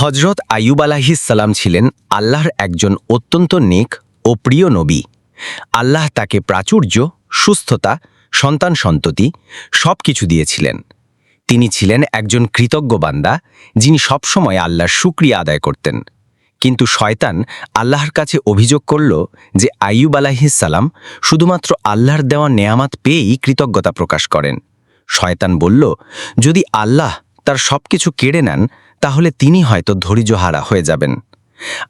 হজরত আইয়ুব আলাহিসাল্লাম ছিলেন আল্লাহর একজন অত্যন্ত নেক ও প্রিয় নবী। আল্লাহ তাকে প্রাচুর্য, সুস্থতা, সন্তান সন্ততি সব কিছু দিয়েছিলেন। তিনি ছিলেন একজন কৃতজ্ঞ বান্দা, যিনি সবসময় আল্লাহর শুক্রিয়া আদায় করতেন। কিন্তু শয়তান আল্লাহর কাছে অভিযোগ করল যে আইয়ুব আলাহিসাল্লাম শুধুমাত্র আল্লাহর দেওয়া নেয়ামাত পেয়েই কৃতজ্ঞতা প্রকাশ করেন। শয়তান বলল, যদি আল্লাহ তার সবকিছু কেড়ে নেন তাহলে তিনি হয়তো ধৈর্যহারা হয়ে যাবেন।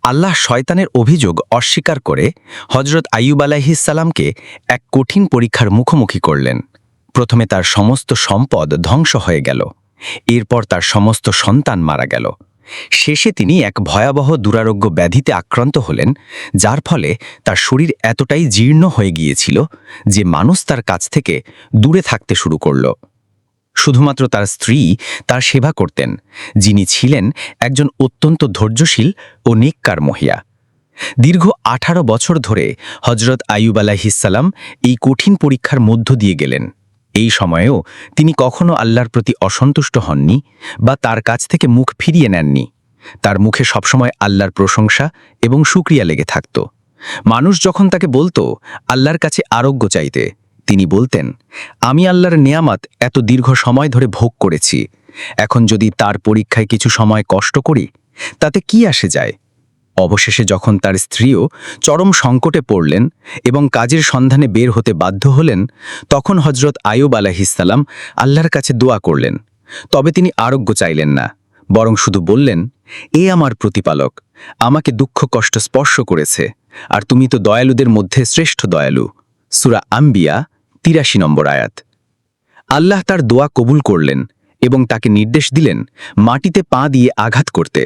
আল্লাহ শয়তানের অভিযোগ অস্বীকার করে হজরত আইয়ুব আলাহিসাল্লামকে এক কঠিন পরীক্ষার মুখোমুখি করলেন। প্রথমে তার সমস্ত সম্পদ ধ্বংস হয়ে গেল। এরপর তার সমস্ত সন্তান মারা গেল। শেষে তিনি এক ভয়াবহ দুরারোগ্য ব্যাধিতে আক্রান্ত হলেন, যার ফলে তার শরীর এতটাই জীর্ণ হয়ে গিয়েছিল যে মানুষ তার কাছ থেকে দূরে থাকতে শুরু করল। শুধুমাত্র তার স্ত্রী তার সেবা করতেন, যিনি ছিলেন একজন অত্যন্ত ধৈর্যশীল ও নেককার মহিয়া দীর্ঘ আঠারো বছর ধরে হজরত আইয়ুব আলাহিসাল্লাম এই কঠিন পরীক্ষার মধ্য দিয়ে গেলেন। এই সময়েও তিনি কখনো আল্লাহর প্রতি অসন্তুষ্ট হননি বা তার কাছ থেকে মুখ ফিরিয়ে নেননি। তার মুখে সবসময় আল্লাহর প্রশংসা এবং সুক্রিয়া লেগে থাকত। মানুষ যখন তাকে বলতো, আল্লাহর কাছে আরোগ্য চাইতে তিনি বলতেন, আমি আল্লাহর নেয়ামাত এত দীর্ঘ সময় ধরে ভোগ করেছি। এখন যদি তার পরীক্ষায় কিছু সময় কষ্ট করি, তাতে কি আসে যায়? অবশেষে যখন তার স্ত্রীও চরম সংকটে পড়লেন এবং কাজের সন্ধানে বের হতে বাধ্য হলেন, তখন হজরত আয়ুব আলাহিসাল্লাম আল্লাহর কাছে দোয়া করলেন। তবে তিনি আরোগ্য চাইলেন না, বরং শুধু বললেন, এ আমার প্রতিপালক, আমাকে দুঃখ কষ্ট স্পর্শ করেছে, আর তুমি তো দয়ালুদের মধ্যে শ্রেষ্ঠ দয়ালু। সুরা আম্বিয়া তিরাশি নম্বর আয়াত। আল্লাহ তার দোয়া কবুল করলেন এবং তাকে নির্দেশ দিলেন মাটিতে পা দিয়ে আঘাত করতে।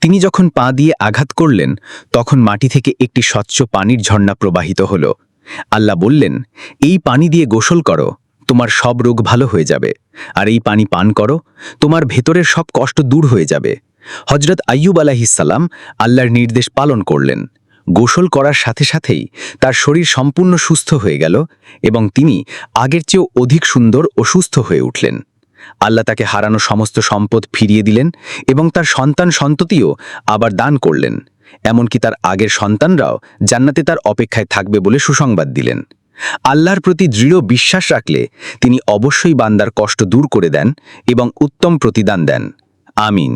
তিনি যখন পা দিয়ে আঘাত করলেন, তখন মাটি থেকে একটি স্বচ্ছ পানির ঝর্ণা প্রবাহিত হল। আল্লাহ বললেন, এই পানি দিয়ে গোসল করো, তোমার সব রোগ ভালো হয়ে যাবে। আর এই পানি পান করো, তোমার ভেতরের সব কষ্ট দূর হয়ে যাবে। হজরত আইয়ুব আলাহিসাল্লাম আল্লাহর নির্দেশ পালন করলেন। গোসল করার সাথে সাথেই তার শরীর সম্পূর্ণ সুস্থ হয়ে গেল এবং তিনি আগের চেয়েও অধিক সুন্দর ও সুস্থ হয়ে উঠলেন। আল্লাহ তাকে হারানো সমস্ত সম্পদ ফিরিয়ে দিলেন এবং তার সন্তান সন্ততিও আবার দান করলেন, এমনকি তার আগের সন্তানরাও জান্নাতে তার অপেক্ষায় থাকবে বলে সুসংবাদ দিলেন। আল্লাহর প্রতি দৃঢ় বিশ্বাস রাখলে তিনি অবশ্যই বান্দার কষ্ট দূর করে দেন এবং উত্তম প্রতিদান দেন। আমিন।